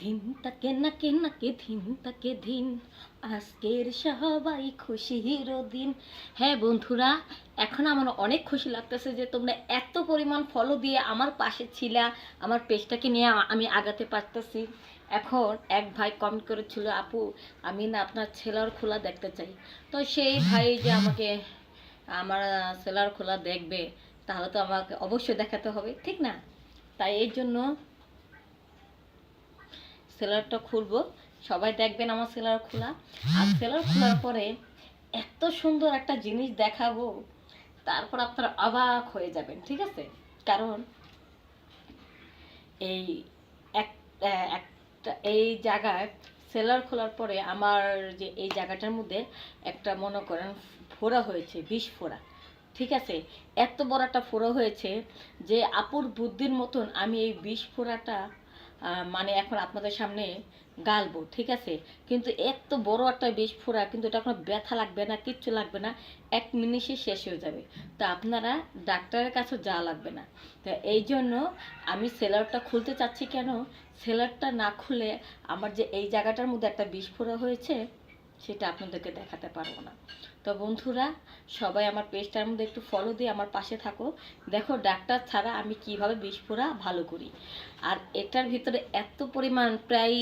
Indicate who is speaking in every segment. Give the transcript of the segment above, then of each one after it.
Speaker 1: ধিন তাকে নাকে নাকে ধিন তাকে ধিন। আজকের সবাই খুশির দিন। হ্যাঁ বন্ধুরা, এখন আমার অনেক খুশি লাগতেছে যে তোমরা এত পরিমাণ ফলো দিয়ে আমার পাশে ছিলা, আমার পেজটাকে নিয়ে আমি আগাতে পারতেছি। এখন এক ভাই কমেন্ট করেছিল, আপু, আমি না আপনার ছেলার খোলা দেখতে চাই। তো সেই ভাই যে আমাকে, আমার ছেলার খোলা দেখবে, তাহলে তো আমাকে অবশ্যই দেখাতে হবে। ঠিক না? তাই এই জন্য সেলারটা খুলবো। সবাই দেখবেন আমার সেলার খোলা। আর সেলার খোলার পরে এত সুন্দর একটা জিনিস দেখাবো, তারপর আপনারা অবাক হয়ে যাবেন, ঠিক আছে? কারণ এই এক একটা, এই জায়গায় সেলার খোলার পরে আমার যে এই জায়গাটার মধ্যে একটা মনে করেন ফোড়া হয়েছে, বিষ ফোড়া, ঠিক আছে? এত বড় একটা ফোড়া হয়েছে যে আপুর বুদ্ধির মতন আমি এই বিষ ফোড়াটা মানে এখন আপনাদের সামনে গালবো, ঠিক আছে? কিন্তু এত বড় একটা ফোড়া কিন্তু এটা কোনো ব্যথা লাগবে না, কিচ্ছু লাগবে না, এক মিনিটে শেষ হয়ে যাবে। তো আপনারা ডাক্তারের কাছে যাওয়া লাগবে না। তো এই জন্য আমি সেলারটা খুলতে চাচ্ছি কেন? সেলারটা না খুলে আমার যে এই জায়গাটার মধ্যে একটা বিষ হয়েছে সেটা আপনাদেরকে দেখাতে পারব না। তো বন্ধুরা, সবাই আমার পেজটার মধ্যে একটু ফলো দিয়ে আমার পাশে থাকো। দেখো, ডাক্তার ছাড়া আমি কীভাবে বিষ ফোড়া ভালো করি। আর এটার ভিতরে এত পরিমাণ, প্রায়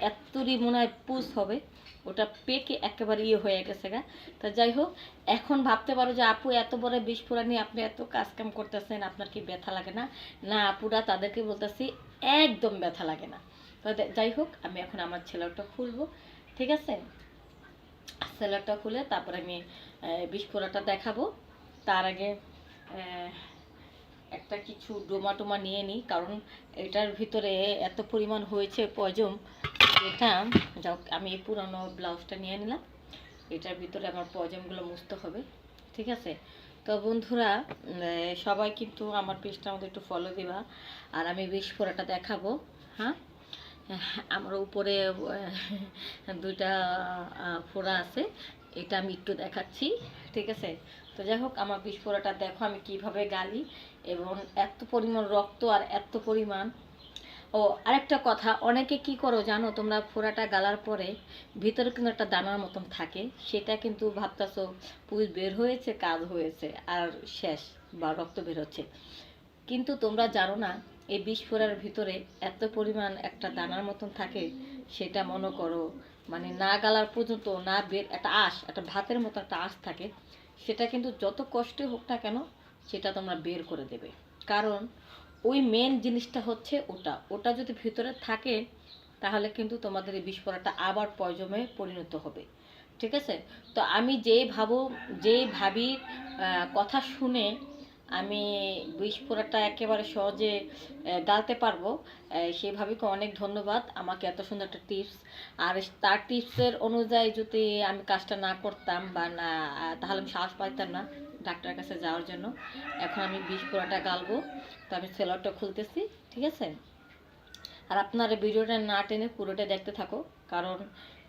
Speaker 1: এতরই মনে হয় পুষ হবে। ওটা পেকে একেবারে ইয়ে হয়ে গেছে গা। তা যাই হোক, এখন ভাবতে পারো যে, আপু, এত বড় বিষ ফোড়া নিয়ে আপনি এত কাজ কাম করতেছেন, আপনার কি ব্যথা লাগে না? না, আপুরা, তাদেরকে বলতেছি, একদম ব্যথা লাগে না। তো যাই হোক, আমি এখন আমার ছেলেটা খুলবো। ঠিক আছে? সেলারটা খুলে তারপরে আমি ফোড়াটা দেখাবো। তার আগে একটা কিছু ডোমা টোমা নিয়ে নিই, কারণ এটার ভিতরে এত পরিমাণ হয়েছে পয়জম এটা যাও, আমি এই পুরানো ব্লাউজটা নিয়ে নিলাম। এটার ভিতরে আমার পয়জমগুলো মুছতে হবে, ঠিক আছে? তো বন্ধুরা সবাই কিন্তু আমার পেজটা আমাদের একটু ফলো দিবা, আর আমি বিষ ফোড়াটা দেখাবো হ্যাঁ? আমার উপরে দুইটা ফোড়া আছে। এটা আমি একটু দেখাচ্ছি, ঠিক আছে? তো যাই হোক, আমার বিস্ফোরাটা দেখো আমি কীভাবে গালি এবং এত পরিমাণ রক্ত আর এত পরিমাণ। ও, আরেকটা কথা, অনেকে কি করো জানো, তোমরা ফোড়াটা গালার পরে ভিতরে কিন্তু একটা দানার মতন থাকে। সেটা কিন্তু ভাবতাছো পুষ বের হয়েছে, কাজ হয়েছে, আর শেষ, বা রক্ত বের হচ্ছে। কিন্তু তোমরা জানো না এই বিষ ফোড়ার ভিতরে এত পরিমাণ একটা দানার মতন থাকে, সেটা মনে করো মানে না গালার পর্যন্ত না বের, একটা আঁশ, একটা ভাতের মতো একটা আঁশ থাকে, সেটা কিন্তু যত কষ্টে হোক না কেন, সেটা তোমরা বের করে দেবে। কারণ ওই মেন জিনিসটা হচ্ছে ওটা। ওটা যদি ভিতরে থাকে, তাহলে কিন্তু তোমাদের এই বিষ ফোড়াটা আবার পয়জমে পরিণত হবে। ঠিক আছে? তো আমি যেই ভাবো, যেই ভাবি কথা শুনে আমি বিষ ফোড়াটা একেবারে সহজে গালতে পারব। আহ, সেই ভাবিকে অনেক ধন্যবাদ আমাকে এত সুন্দর একটা টিপস। আর তার টিপসের অনুযায়ী যদি আমি কাজটা না করতাম বা না তাহলে আমি সাহস পাইতাম না ডাক্তারের কাছে যাওয়ার জন্য। এখন আমি বিষ পোড়াটা গালবো। তো আমি সেলরটা খুলতেছি ঠিক আছে? আর আপনারা ভিডিওটা না টেনে পুরোটা দেখতে থাকো কারণ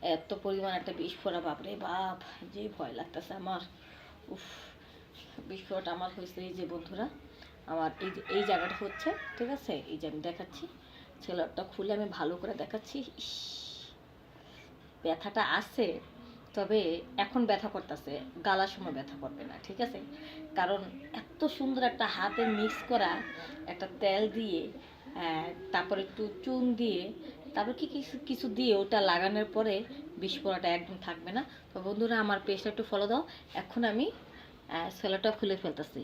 Speaker 1: এত পরিমাণ একটা বিষ ফোড়া বাপরে বাপ যে ভয় লাগতেছে আমার। উফ। ফোড়াটা আমার হয়েছে এই যে বন্ধুরা আমার এই যে এই জায়গাটা হচ্ছে ঠিক আছে? এই যে আমি দেখাচ্ছি সেলরটা খুলে আমি ভালো করে দেখাচ্ছি ব্যথাটা আছে তবে এখন ব্যথা করতেছে গালার সময় ব্যথা করবে না ঠিক আছে? কারণ এত সুন্দর একটা হাতে মিক্স করা একটা তেল দিয়ে আহ, তারপর একটু চুন দিয়ে তারপর কি কিছু কিছু দিয়ে ওটা লাগানোর পরে পড়াটা একদম থাকবে না। তো বন্ধুরা আমার পেজটা একটু ফলো দাও। এখন আমি সেলাটা খুলে ফেলতেছি।